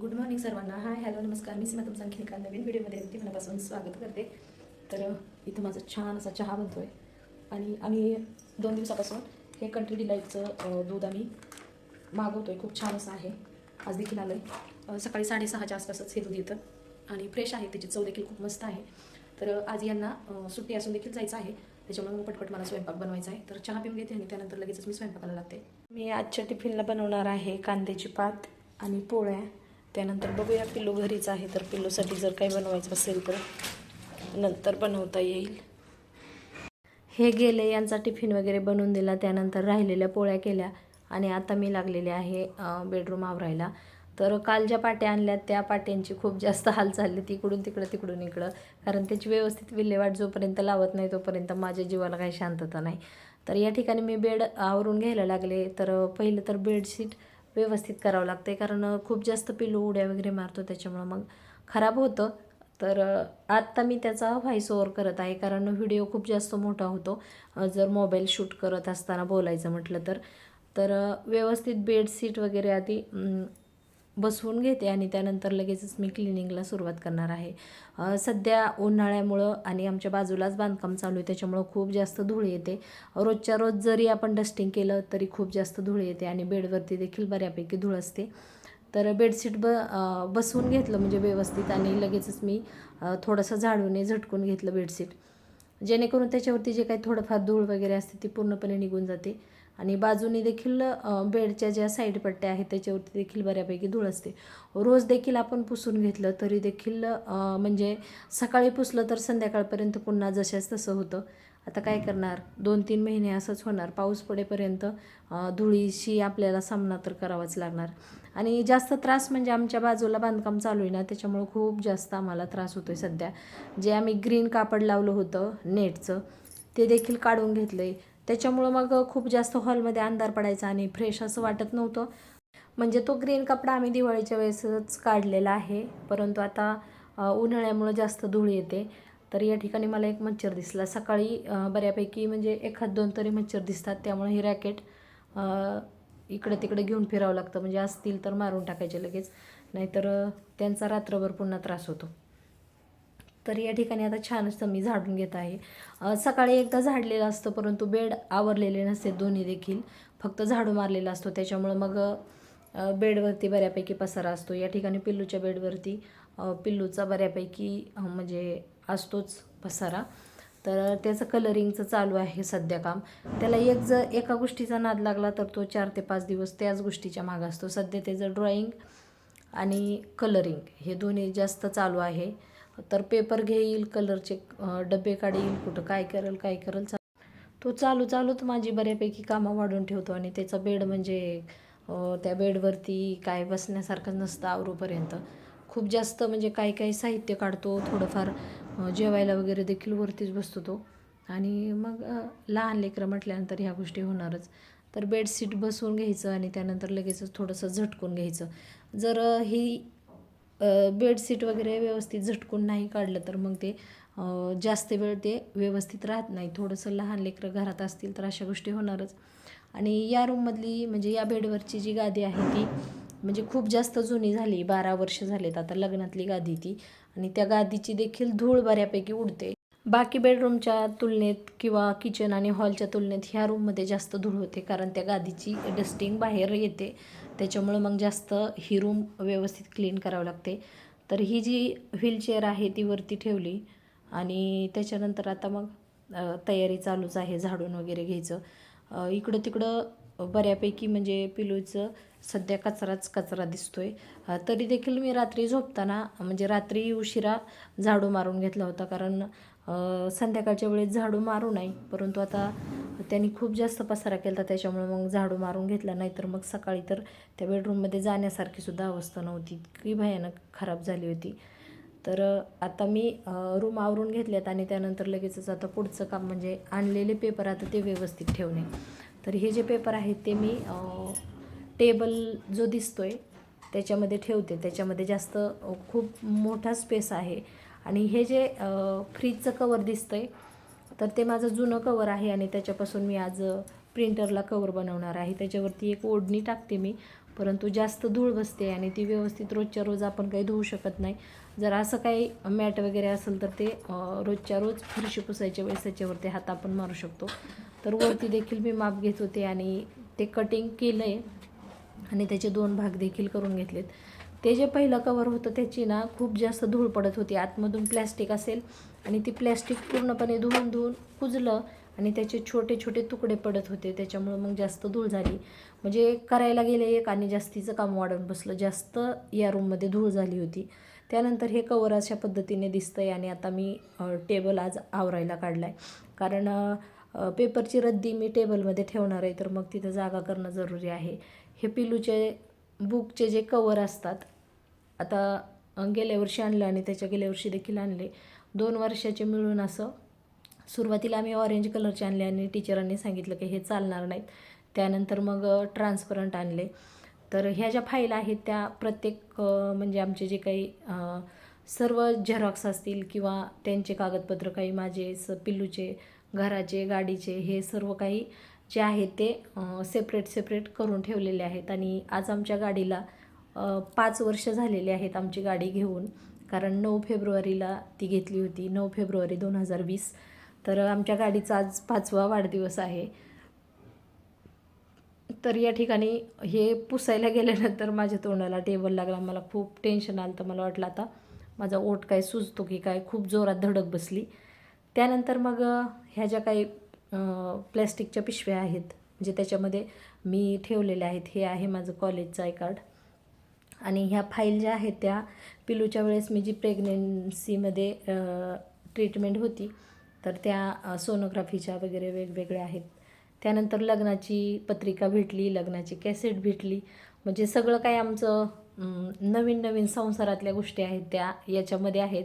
Good morning सर्वांना. Hi hello नमस्कार. मी सीमा तुमचं आणखी एका नवीन व्हिडिओमध्ये अगदी मनापासून स्वागत करते. तर इथं माझा छान असा चहा बनतो आहे आणि आम्ही दोन दिवसापासून हे कंट्री डिलाईटचं दूध आम्ही मागवतो आहे खूप छान असं आहे. आज देखील आलं आहे सकाळी साडेसहाच्या आसपासच हे दूध येतं. आणि फ्रेश आहे. त्याची चव देखील खूप मस्त आहे. तर आज यांना सुट्टी असून देखील जायचं आहे. त्याच्यामुळे मग पटपट मला स्वयंपाक बनवायचा आहे. तर चहा पिऊन घेते आणि त्यानंतर लगेचच मी स्वयंपाकाला लागते. मी आजच्या टिफिनला बनवणार आहे कांद्याची पात आणि पोळ्या. त्यानंतर बघूया पिल्लू घरीच आहे तर पिल्लूसाठी जर काही बनवायचं असेल तर नंतर बनवता येईल. हे गेले यांचा टिफिन वगैरे बनवून दिला त्यानंतर राहिलेल्या पोळ्या केल्या आणि आता मी लागलेले आहे बेडरूम आवरायला. तर काल ज्या पाट्या आणल्या त्या पाट्यांची खूप जास्त हाल चालली तिकडून तिकडं तिकडून इकडं. कारण त्याची व्यवस्थित विल्हेवाट जोपर्यंत लावत नाही तोपर्यंत माझ्या जीवाला काही शांतता नाही. तर या ठिकाणी मी बेड आवरून घ्यायला लागले. तर पहिलं तर बेडशीट व्यवस्थित करावं लागते कारण खूप जास्त पिलू उड्या वगैरे मारतो त्याच्यामुळं मग खराब होतं. तर आत्ता मी त्याचा व्हॉइस ओवर करत आहे. कारण व्हिडिओ खूप जास्त मोठा होतो. जर मोबाईल शूट करत असताना बोलायचं म्हटलं तर. तर व्यवस्थित बेडशीट वगैरे आधी बसवून घेते आणि त्यानंतर लगेचच मी क्लिनिंगला सुरुवात करणार आहे. सध्या उन्हाळ्यामुळं आणि आमच्या बाजूलाच बांधकाम चालू आहे त्याच्यामुळं खूप जास्त धूळ येते. रोजच्या रोज जरी आपण डस्टिंग केलं तरी खूप जास्त धूळ येते आणि बेडवरती देखील बऱ्यापैकी धूळ असते. तर बेडशीट ब बसवून घेतलं म्हणजे व्यवस्थित आणि लगेचच मी थोडंसं झाडूने झटकून घेतलं बेडशीट. जेणेकरून त्याच्यावरती जे काही थोडंफार धूळ वगैरे असते ती पूर्णपणे निघून जाते. आणि बाजूने देखील बेडच्या ज्या साईड पट्ट्या आहेत त्याच्यावरती देखील बऱ्यापैकी धूळ असते. रोज देखील आपण पुसून घेतलं तरी देखील म्हणजे सकाळी पुसलं तर संध्याकाळपर्यंत पुन्हा जशाच तसं होतं. आता काय करणार? दोन तीन महिने असंच होणार. पाऊस पडेपर्यंत धुळीशी आपल्याला सामना तर करावाच लागणार. आणि जास्त त्रास म्हणजे आमच्या बाजूला बांधकाम चालू आहे ना त्याच्यामुळं खूप जास्त आम्हाला त्रास होतो आहे सध्या. जे आम्ही ग्रीन कापड लावलं होतं नेटचं ते देखील काढून घेतलं आहे त्याच्यामुळं मग खूप जास्त हॉलमध्ये अंधार पडायचा आणि फ्रेश असं वाटत नव्हतं. म्हणजे तो ग्रीन कपडा आम्ही दिवाळीच्या वेळेसच काढलेला आहे. परंतु आता उन्हाळ्यामुळं जास्त धूळ येते. तर या ठिकाणी मला एक मच्छर दिसला. सकाळी बऱ्यापैकी म्हणजे एखाद दोन तरी मच्छर दिसतात. त्यामुळे हे रॅकेट इकडे तिकडे घेऊन फिरावं लागतं. म्हणजे असतील तर मारून टाकायचे लगेच. नाहीतर त्यांचा रात्रभर पुन्हा त्रास होतो. तर या ठिकाणी आता छान असं मी झाडून घेत आहे. सकाळी एकदा झाडलेलं असतं परंतु बेड आवरलेले नसते दोन्ही देखील. फक्त झाडू मारलेला असतो त्याच्यामुळं मग बेडवरती बऱ्यापैकी पसारा असतो. या ठिकाणी पिल्लूच्या बेडवरती पिल्लूचा बऱ्यापैकी म्हणजे असतोच पसारा. तर त्याचं कलरिंगचं चालू आहे सध्या काम. त्याला एक जर एका गोष्टीचा नाद लागला तर तो चार ते पाच दिवस त्याच गोष्टीच्या मागं असतो. सध्या त्याचं ड्रॉइंग आणि कलरिंग हे दोन्ही जास्त चालू आहे. तर पेपर घेईल कलरचे डबे काढील कुठं काय करेल काय करेल चा तो चालू चालूच माझी बऱ्यापैकी कामं वाढून ठेवतो आणि त्याचा बेड म्हणजे त्या बेडवरती काय बसण्यासारखं नसतं आवरूपर्यंत. खूप जास्त म्हणजे काही काही साहित्य काढतो थोडंफार जेवायला वगैरे देखील वरतीच बसतो तो. आणि मग लहान लेकरं म्हटल्यानंतर ह्या गोष्टी होणारच. तर बेडशीट बसवून घ्यायचं आणि त्यानंतर लगेचच थोडंसं झटकून घ्यायचं. जर ही बेडशीट वगैरे व्यवस्थित झटकून नाही काढलं तर मग ते जास्त वेळ ते व्यवस्थित राहत नाही. थोडंसं लहान लेकरं घरात असतील तर अशा गोष्टी होणारच. आणि या रूममधली म्हणजे या बेडवरची जी गादी आहे ती म्हणजे खूप जास्त जुनी झाली बारा वर्ष झालेत आता लग्नातली गादी ती. आणि त्या गादीची देखील धूळ बऱ्यापैकी उडते. बाकी बेडरूमच्या तुलनेत किंवा किचन आणि हॉलच्या तुलनेत ह्या रूममध्ये जास्त धूळ होते कारण त्या गादीची डस्टिंग बाहेर येते. त्याच्यामुळं मग जास्त ही रूम व्यवस्थित क्लीन करावं लागते. तर ही जी व्हीलचेअर आहे ती वरती ठेवली आणि त्याच्यानंतर आता मग तयारी चालूच आहे झाडून वगैरे घ्यायचं. इकडं तिकडं बऱ्यापैकी म्हणजे पिलूचं सध्या कचराच कचरा दिसतोय. आहे तरी देखील मी रात्री झोपताना म्हणजे रात्री उशिरा झाडू मारून घेतला होता कारण संध्याकाळच्या वेळेस झाडू मारू नाही. परंतु आता त्यांनी खूप जास्त पसारा केला होता त्याच्यामुळे मग झाडू मारून घेतला. नाही तर मग सकाळी तर त्या बेडरूममध्ये जाण्यासारखी सुद्धा अवस्था नव्हती. इतकी भयानक खराब झाली होती. तर आता मी रूम आवरून घेतल्यात आणि त्यानंतर लगेचच आता पुढचं काम म्हणजे आणलेले पेपर आता ते व्यवस्थित ठेवणे. तर हे जे पेपर आहेत ते मी टेबल जो दिसतो आहे त्याच्यामध्ये ठेवते. त्याच्यामध्ये जास्त खूप मोठा स्पेस आहे. आणि हे जे फ्रीजचं कवर दिसतं आहे तर ते माझं जुनं कवर आहे आणि त्याच्यापासून मी आज प्रिंटरला कवर बनवणार आहे. त्याच्यावरती एक ओढणी टाकते मी परंतु जास्त धूळ बसते आणि ती व्यवस्थित रोजच्या रोज आपण काही धुवू शकत नाही. जर असं काही मॅट वगैरे असेल तर ते रोजच्या रोज फरशी पुसायच्या वेळेस त्याच्यावरती हात आपण मारू शकतो. तर वरती देखील मी माप घेत होते आणि ते कटिंग केलं आहे आणि त्याचे दोन भाग देखील करून घेतलेत. ते जे पहिलं कवर होतं त्याची ना खूप जास्त धूळ पडत होती. आतमधून प्लॅस्टिक असेल आणि ती प्लॅस्टिक पूर्णपणे धुवून धुवून कुजलं आणि त्याचे छोटे छोटे तुकडे पडत होते. त्याच्यामुळं मग जास्त धूळ झाली. म्हणजे करायला गेले एक आणि जास्तीचं काम वाढून बसलं. जास्त या रूममध्ये धूळ झाली होती. त्यानंतर हे कवर अशा पद्धतीने दिसतं आहे आणि आता मी टेबल आज आवरायला काढला आहे कारण पेपरची रद्दी मी टेबलमध्ये ठेवणार आहे तर मग तिथं जागा करणं जरुरी आहे. हे पिलूचे बुकचे जे कवर असतात आता गेल्या वर्षी आणलं आणि त्याच्या गेल्या वर्षी देखील आणले. दोन वर्षाचे मिळून असं सुरुवातीला आम्ही ऑरेंज कलरचे आणले आणि टीचरांनी सांगितलं की हे चालणार नाहीत. त्यानंतर मग ट्रान्सपरंट आणले. तर ह्या ज्या फाईल आहेत त्या प्रत्येक म्हणजे आमचे जे काही सर्व झेरॉक्स असतील किंवा त्यांचे कागदपत्र काही माझे स पिल्लूचे घराचे गाडीचे हे सर्व काही जे आहे ते सेपरेट सेपरेट करून ठेवलेले आहेत. आणि आज आमच्या गाडीला पाच वर्ष झालेले आहेत आमची गाडी घेऊन. कारण नऊ फेब्रुवारीला ती घेतली होती नऊ फेब्रुवारी दोन हजार वीस. तर आमच्या गाडीचा आज पाचवा वाढदिवस आहे. तर या ठिकाणी हे पुसायला गेल्यानंतर माझ्या तोंडाला टेबल लागला. मला खूप टेन्शन आलं तर मला वाटलं आता माझा ओठ काय सुजतो की काय खूप जोरात धडक बसली. त्यानंतर मग ह्या ज्या काही प्लॅस्टिकच्या पिशव्या आहेत म्हणजे त्याच्यामध्ये मी ठेवलेल्या आहेत. हे आहे माझं कॉलेजचं आय कार्ड आणि ह्या फाईल ज्या आहेत त्या पिलूच्या वेळेस मी जी प्रेग्नेन्सीमध्ये ट्रीटमेंट होती तर त्या सोनोग्राफीच्या वगैरे वेगवेगळ्या आहेत. त्यानंतर लग्नाची पत्रिका भेटली लग्नाची कॅसेट भेटली. म्हणजे सगळं काय आमचं नवीन नवीन संसारातल्या गोष्टी आहेत त्या याच्यामध्ये आहेत.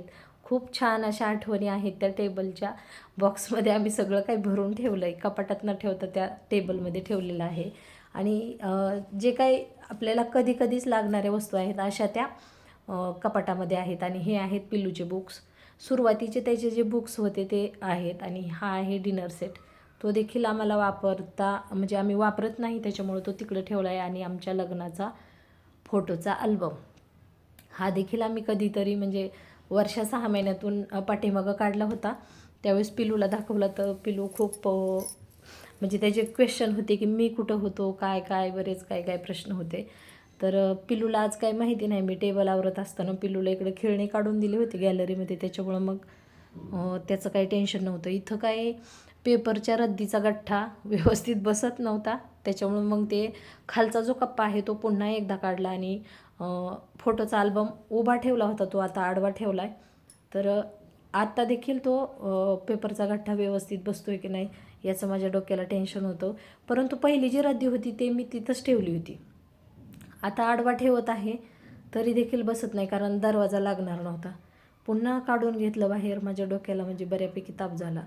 खूप छान अशा आठवणी आहेत त्या टेबलच्या. बॉक्समध्ये आम्ही सगळं काही भरून ठेवलं आहे कपाटात न ठेवता त्या टेबलमध्ये ठेवलेलं आहे. आणि जे काही आपल्याला कधी कधीच लागणाऱ्या वस्तू आहेत अशा त्या कपाटामध्ये आहेत. आणि हे आहेत पिल्लूचे बुक्स. सुरुवातीचे त्याचे जे बुक्स होते ते आहेत. आणि हा आहे डिनर सेट. तो देखील आम्हाला वापरता म्हणजे आम्ही वापरत नाही त्याच्यामुळे तो तिकडे ठेवला आहे आणि आमच्या लग्नाचा फोटोचा अल्बम. हा देखील आम्ही कधीतरी म्हणजे वर्षा सहा महिन्यातून पाठीमागं काढला होता. त्यावेळेस पिलूला दाखवला तर पिलू खूप म्हणजे त्याचे क्वेश्चन होते की मी कुठं होतो काय काय बरेच काय काय प्रश्न होते. तर पिलूला आज काय माहिती नाही. मी टेबल आवरत असताना पिलूला इकडे खेळणी काढून दिली होती गॅलरीमध्ये त्याच्यामुळं मग त्याचं काही टेन्शन नव्हतं. इथं काय पेपरच्या रद्दीचा गठ्ठा व्यवस्थित बसत नव्हता. त्याच्यामुळं मग ते खालचा जो कप्पा आहे तो पुन्हा एकदा काढला आणि फोटोचा अल्बम उभा ठेवला होता तो आता आडवा ठेवला आहे तर आत्ता देखील तो पेपरचा गठ्ठा व्यवस्थित बसतो आहे की नाही याचं माझ्या डोक्याला टेन्शन होतं. परंतु पहिली जी रद्दी होती ते मी तिथंच ठेवली होती. आता आडवा ठेवत आहे तरी देखील बसत नाही कारण दरवाजा लागणार नव्हता. पुन्हा काढून घेतलं बाहेर माझ्या डोक्याला म्हणजे बऱ्यापैकी ताप झाला.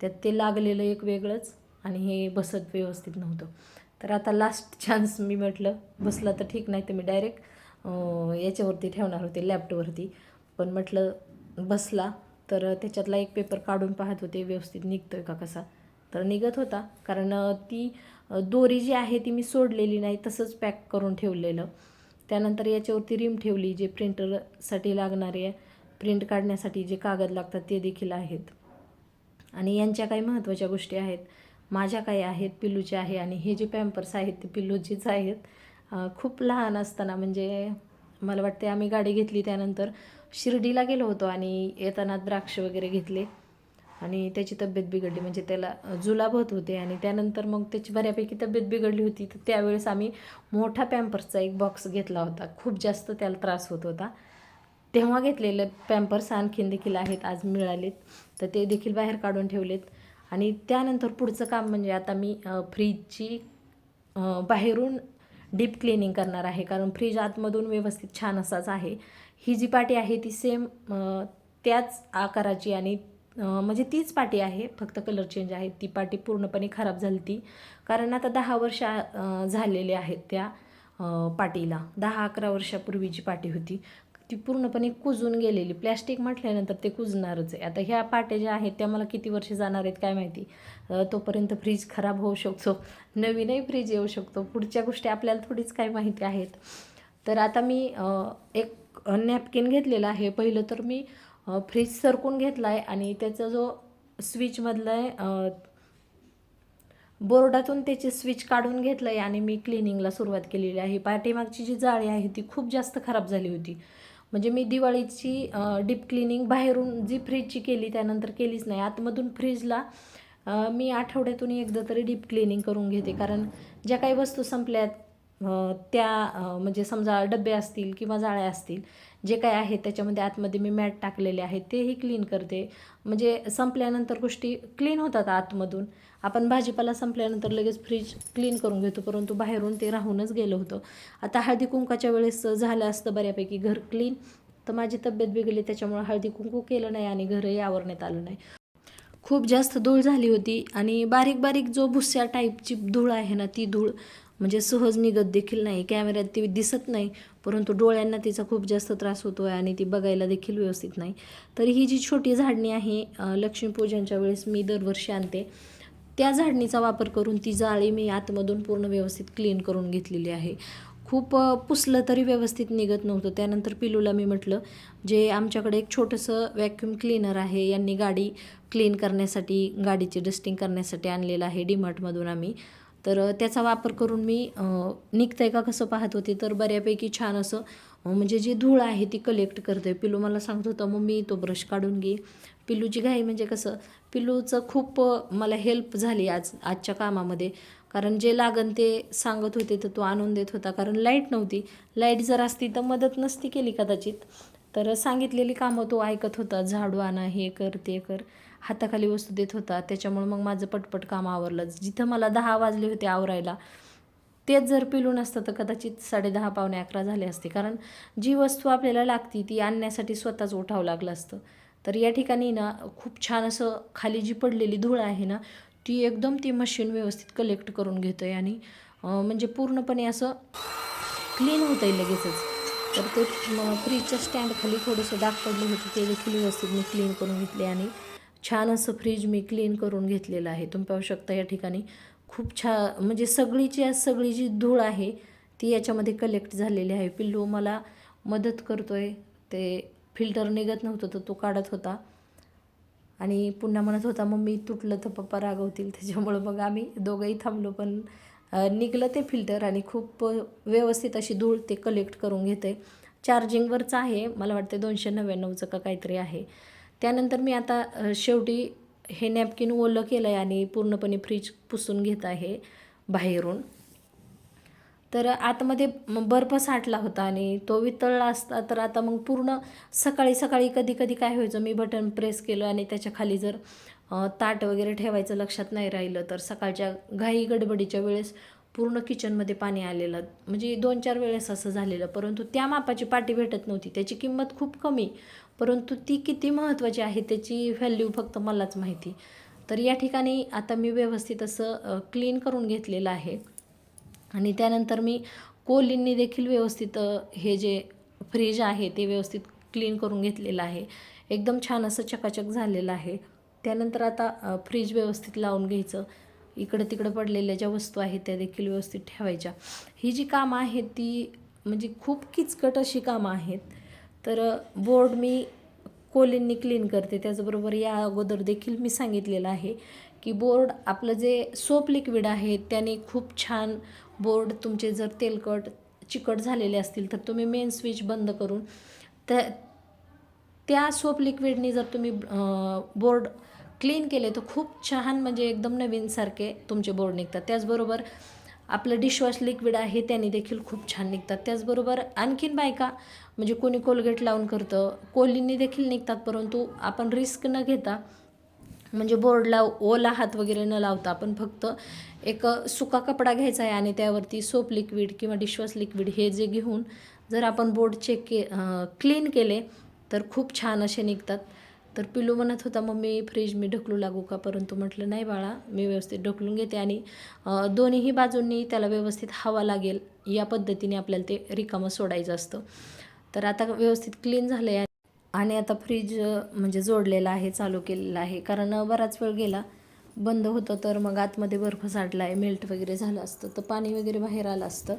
त्यात ते लागलेलं एक वेगळंच आणि हे बसत व्यवस्थित नव्हतं. तर आता लास्ट चान्स मी म्हटलं बसला तर ठीक नाही तर मी डायरेक्ट याच्यावरती ठेवणार होते लॅपटॉपवरती पण म्हटलं बसला. तर त्याच्यातला एक पेपर काढून पाहत होते व्यवस्थित निघतोय का कसा? तर निघत होता. कारण ती दोरी जी आहे ती मी सोडलेली नाही तसंच पॅक करून ठेवलेलं. त्यानंतर याच्यावरती रिम ठेवली जे प्रिंटरसाठी लागणारे प्रिंट काढण्यासाठी जे कागद लागतात ते देखील आहेत. आणि यांच्या काही महत्त्वाच्या गोष्टी आहेत. माझ्या काही आहेत पिल्लूच्या आहे. आणि हे जे पॅम्पर्स आहेत ते पिल्लूचीच आहेत. खूप लहान असताना म्हणजे मला वाटते आम्ही गाडी घेतली त्यानंतर शिर्डीला गेलो होतो आणि येताना द्राक्ष वगैरे घेतले. आणि त्याची तब्येत बिघडली म्हणजे त्याला जुलाब होत होते आणि त्यानंतर मग त्याची बऱ्यापैकी तब्येत बिघडली होती. तर त्यावेळेस आम्ही मोठा पॅम्पर्सचा एक बॉक्स घेतला होता. खूप जास्त त्याला त्रास होत होता. तेव्हा घेतलेले पॅम्पर्स आणखीन देखील आहेत आज मिळालेत. तर ते देखील बाहेर काढून ठेवलेत. आणि त्यानंतर पुढचं काम म्हणजे आता मी फ्रीजची बाहेरून डीप क्लिनिंग करणार आहे कारण फ्रीज आतमधून व्यवस्थित छान असाच आहे. ही जी पाटी आहे ती सेम त्याच आकाराची आणि म्हणजे तीच पाटी आहे फक्त कलर चेंज आहे. ती पाटी पूर्णपणे खराब झाली ती. कारण आता दहा वर्ष झालेले आहेत त्या पाटीला. दहा अकरा वर्षापूर्वीची पाटी होती. ती पूर्णपणे कुजून गेलेली. प्लॅस्टिक म्हटल्यानंतर ते कुजणारच आहे. आता ह्या पाट्या ज्या आहेत त्या मला किती वर्ष जाणार आहेत काय माहिती? तोपर्यंत फ्रीज खराब होऊ शकतो. नवीनही फ्रीज येऊ शकतो. पुढच्या गोष्टी आपल्याला थोडीच काय माहिती आहेत. तर आता मी एक नॅपकिन घेतलेला आहे. पहिलं तर मी फ्रीज सरकून घेतला आहे आणि त्याचा जो स्विचमधला आहे बोर्डातून त्याचे स्विच काढून घेतलं आहे आणि मी क्लिनिंगला सुरुवात केलेली आहे. पाठीमागची जी जाळी आहे ती खूप जास्त खराब झाली होती. म्हणजे मी दिवाळीची डीप क्लिनिंग बाहेरून जी फ्रीजची केली त्यानंतर केलीच नाही. आतमधून फ्रीजला मी आठवड्यातून एकदा तरी डीप क्लिनिंग करून घेते. कारण ज्या काही वस्तू संपल्यात त्या म्हणजे समजा डबे असतील किंवा जाळ्या असतील जे काय आहे त्याच्यामध्ये आतमध्ये मी मॅट टाकलेले आहे तेही क्लीन करते. म्हणजे संपल्यानंतर गोष्टी क्लीन होतात आतमधून. आपण भाजीपाला संपल्यानंतर लगेच फ्रीज क्लीन करून घेतो परंतु बाहेरून ते राहूनच गेलं होतं. आता हळदी कुंकाच्या वेळेस झालं असतं बऱ्यापैकी घर क्लीन तर माझी तब्येत बिघडली त्याच्यामुळे हळदी कुंकू केलं नाही आणि घरही आवरण्यात आलं नाही. खूप जास्त धूळ झाली होती आणि बारीक बारीक जो भुस्या टाईपची धूळ आहे ना ती धूळ म्हणजे सहज निघत देखील नाही कॅमेऱ्यात ती दिसत नाही परंतु डोळ्यांना तिचा खूप जास्त त्रास होतो आहे आणि ती बघायला देखील व्यवस्थित नाही. तर ही जी छोटी झाडणी आहे लक्ष्मीपूजनच्या वेळेस मी दरवर्षी आणते. त्या झाडणीचा वापर करून ती जाळी मी आतमधून पूर्ण व्यवस्थित क्लीन करून घेतलेली आहे. खूप पुसलं तरी व्यवस्थित निघत नव्हतं. त्यानंतर पिलूला मी म्हटलं जे आमच्याकडे एक छोटंसं व्हॅक्यूम क्लीनर आहे यांनी गाडी क्लीन करण्यासाठी गाडीची डस्टिंग करण्यासाठी आणलेलं आहे डीमार्टमधून आम्ही. तर त्याचा वापर करून मी निघतं निघतंय का कसं पाहत होते तर बऱ्यापैकी छान असं म्हणजे जी धूळ आहे ती कलेक्ट करते पिलू मला सांगत होतं मी तो ब्रश काढून घे. पिलूची घाई म्हणजे कसं पिलूचं खूप मला हेल्प झाली आज आजच्या कामामध्ये. कारण जे लागन ते सांगत होते तर तो आणून देत होता. कारण लाइट नव्हती. लाइट जर असती तर मदत नसती केली कदाचित. तर सांगितलेली कामं तो ऐकत होता. झाडू आणा हे कर ते कर. हाताखाली वस्तू देत होता. त्याच्यामुळे मग माझं पटपट काम आवरलं जिथं मला दहा वाजले होते आवरायला तेच जर पिलू नसतं तर कदाचित साडेदहा पावणे अकरा झाले असते. कारण जी वस्तू आपल्याला लागती ती आणण्यासाठी स्वतःच उठावं लागलं असतं. तर या ठिकाणी ना खूप छान असं खाली जी पडलेली धूळ आहे ना ती एकदम ती मशीन व्यवस्थित कलेक्ट करून घेतं आहे आणि म्हणजे पूर्णपणे असं क्लीन होतं आहे लगेचच. तर ते फ्रीजच्या स्टँडखाली थोडंसं डाग पडले होते ते देखील व्यवस्थित मी क्लीन करून घेतले आणि छान असं फ्रीज मी क्लीन करून घेतलेलं आहे. तुम्ही पाहू शकता या ठिकाणी खूप छान म्हणजे सगळीची आज सगळी जी धूळ आहे ती याच्यामध्ये कलेक्ट झालेली आहे. पिल्लू मला मदत करतो आहे ते फिल्टर निघत नव्हतं तर तो काढत होता. आणि पुन्हा म्हणत होता मम्मी तुटलं तर पप्पा रागवतील. त्याच्यामुळं मग आम्ही दोघंही थांबलो पण निघलं ते फिल्टर आणि खूप व्यवस्थित अशी धूळ ते कलेक्ट करून घेते चार्जिंगवरचं आहे. मला वाटते दोनशे नव्याण्णवचं का काहीतरी आहे. त्यानंतर मी आता शेवटी हे नॅपकिन ओलं केलं आहे आणि पूर्णपणे फ्रीज पुसून घेत आहे बाहेरून. तर आतमध्ये बर्फ साठला होता आणि तो वितळला असता तर आता मग पूर्ण सकाळी सकाळी कधी कधी काय व्हायचं मी बटन प्रेस केलं आणि त्याच्याखाली जर ताट वगैरे ठेवायचं लक्षात नाही राहिलं तर सकाळच्या घाई गडबडीच्या वेळेस पूर्ण किचनमध्ये पाणी आलेलं. म्हणजे दोन चार वेळेस असं झालेलं. परंतु त्या मापाची पाटी भेटत नव्हती. त्याची किंमत खूप कमी. परंतु ती किती महत्त्वाची आहे त्याची व्हॅल्यू फक्त मलाच माहिती. तर या ठिकाणी आता मी व्यवस्थित असं क्लीन करून घेतलेलं आहे. आणि त्यानंतर मी कोलींनी देखील व्यवस्थित हे जे फ्रीज आहे ते व्यवस्थित क्लीन करून घेतलेलं आहे. एकदम छान असं चकाचक झालेलं आहे. त्यानंतर आता फ्रीज व्यवस्थित लावून घ्यायचं. इकडं तिकडं पडलेल्या ज्या वस्तू आहेत त्या देखील व्यवस्थित ठेवायच्या. ही जी कामं आहेत ती म्हणजे खूप किचकट अशी कामं आहेत. तर बोर्ड मी कोलींनी क्लीन करते. त्याचबरोबर या अगोदर देखील मी सांगितलेलं आहे की बोर्ड आपलं जे सोप लिक्विड आहे त्याने खूप छान बोर्ड तुमचे जर तेलकट चिकट झालेले असतील तर तुम्ही मेन स्विच बंद करून त्या त्या सोप लिक्विडनी जर तुम्ही बोर्ड क्लीन केले तर खूप छान म्हणजे एकदम नवीनसारखे तुमचे बोर्ड निघतात. त्याचबरोबर आपलं डिशवॉश लिक्विड आहे त्याने देखील खूप छान निघतात. त्याचबरोबर आणखीन बायका म्हणजे कोणी कोलगेट लावून करतं कोलींनी देखील निघतात परंतु आपण रिस्क न घेता म्हणजे बोर्डला ओला हात वगैरे न लावता आपण फक्त एक सुका कपडा घ्यायचा आहे आणि त्यावरती सोप लिक्विड किंवा डिशवॉश लिक्विड हे जे घेऊन जर आपण बोर्ड चेक के क्लीन केले तर खूप छान असे निघतात. तर पिलू म्हणत होता मम्मी फ्रीज मी ढकलू लागू का? परंतु म्हटलं नाही बाळा मी व्यवस्थित ढकलून घेते आणि दोन्हीही बाजूंनी त्याला व्यवस्थित हवा लागेल. या पद्धतीने आपल्याला ते रिकामं सोडायचं असतं. तर आता व्यवस्थित क्लीन झालं आहे आणि आता फ्रीज म्हणजे जोडलेला आहे चालू केलेला आहे. कारण बराच वेळ गेला बंद होतं तर मग आतमध्ये बर्फ साठला आहे मेल्ट वगैरे झालं असतं तर पाणी वगैरे बाहेर आलं असतं.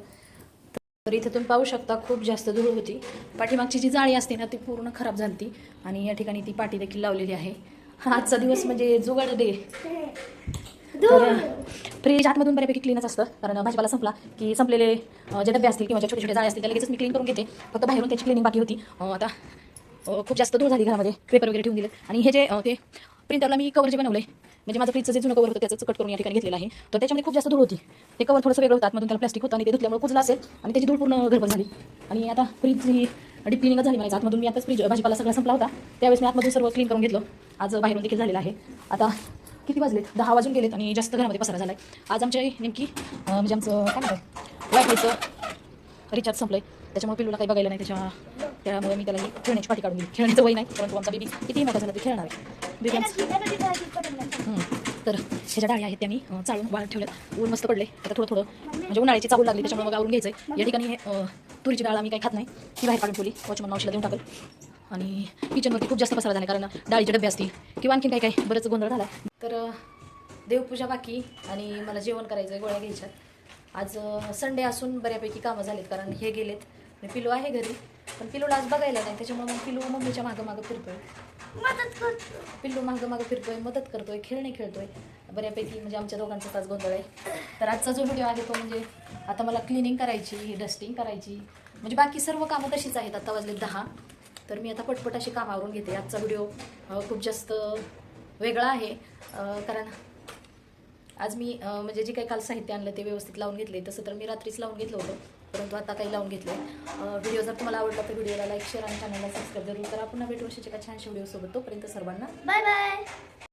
तर इथे तुम्ही पाहू शकता खूप जास्त धूळ होती. पाठीमागची जी जाळी असते ना ती पूर्ण खराब झाली ती आणि या ठिकाणी ती पाटी देखील लावलेली आहे. आजचा दिवस म्हणजे जुगाड डे. तर फ्रीज आतमधून बऱ्यापैकी क्लीनच असतं. कारण भाजीपाला संपला की संपलेले जे डबे असतील किंवा ज्या छोटे छोटे जाळे असतील त्या लगेचच मी क्लीन करून घेते. फक्त बाहेरून त्याची क्लिनिंग बाकी होती. आता खूप जास्त धूळ झाली घरामध्ये. पेपर वगैरे ठेवून दिले आणि हे जे ते प्रिंटरला मी कवर जे बनवले म्हणजे माझं फ्रीजचं जे जुनं कवर होतं त्याचं कट करून या ठिकाणी घेतलेलं आहे. तर त्याच्यामध्ये खूप जास्त धूळ होती. ते कवर थोडंसं वेगळं होतं. आतमधून त्याला प्लास्टिक होतं आणि ते धुतल्यामुळे कुजलं असेल आणि त्याची धूळ पूर्ण घरभर झाली. आणि आता फ्रीज ही डीप क्लिनिंग झाली माझ्या आतमधून मी आताच फ्रीज भाजीपाला सगळा संपला होता. त्यावेळेस मी आतमधून सर्व क्लीन करून घेतलं. आज बाहेरून देखील झालेलं आहे. आता किती वाजलेत? दहा वाजून गेलेत आणि जास्त घरामध्ये पसारा झाला आहे आज आमच्या नेमकी म्हणजे आमचं काय म्हणतात वायफायचं रिचार्ज संपलं आहे त्याच्यामुळे पिल्लूला काही बघायला नाही त्याच्या त्यामुळे मी त्याला ही खेळण्याची पाठी काढून दिली. खेळण्याचं वय नाही परंतु आमचा बेबी कितीही मोठा झाला ते खेळणार आहे. बेबी. तर ह्याच्या डाळी आहेत त्यांनी अं, चाळून वाळत ठेवल्यात. ऊन मस्त पडले आता थोडं थोडं म्हणजे उन्हाळ्याची चावल लागली त्याच्यामुळे मग आवरून घ्यायचं या ठिकाणी तुरीची डाळ आम्ही काही खात नाही. ती बाहेर काढून ठेवली. वॉचमन मावशीला देऊन टाकल. आणि किचनवरती खूप जास्त पसारा झाला कारण डाळीचे डबे असतील. किंवा आणखीन काही काही बरंच गोंधळ झाला. तर देवपूजा बाकी आणि मला जेवण करायचं आहे गोळ्या घ्यायच्यात. आज संडे असून बऱ्यापैकी कामं झालीत कारण हे गेलेत. पिलू आहे घरी पण पिलूला आज बघायला नाही त्याच्यामुळे मग पिलू मम्मीच्या मागं मागं फिरतोय. पिल्लू मागं मागं फिरतोय मदत करतोय खेळणे खेळतोय. बऱ्यापैकी म्हणजे आमच्या दोघांचाच आज गोंधळ आहे. तर आजचा जो व्हिडिओ आहे तो म्हणजे आता मला क्लिनिंग करायची डस्टिंग करायची म्हणजे बाकी सर्व कामं तशीच आहेत आता वाजले दहा. तर मी आता पटपट अशी कामं आवरून घेते. आजचा व्हिडिओ खूप जास्त वेगळा आहे कारण आज मी म्हणजे जे काही काल साहित्य आणलं ते व्यवस्थित लावून घेतले तसं तर मी रात्रीच लावून घेतलं होतं. परंतु आता काही लावून घेतले व्हिडिओ जर तुम्हाला आवडला तर व्हिडिओला लाईक शेअर आणि चॅनलला सबस्क्राईब जरूर करा. पुन्हा भेटू अशाच एका छानशा व्हिडिओसोबत तोपर्यंत सर्वांना बाय बाय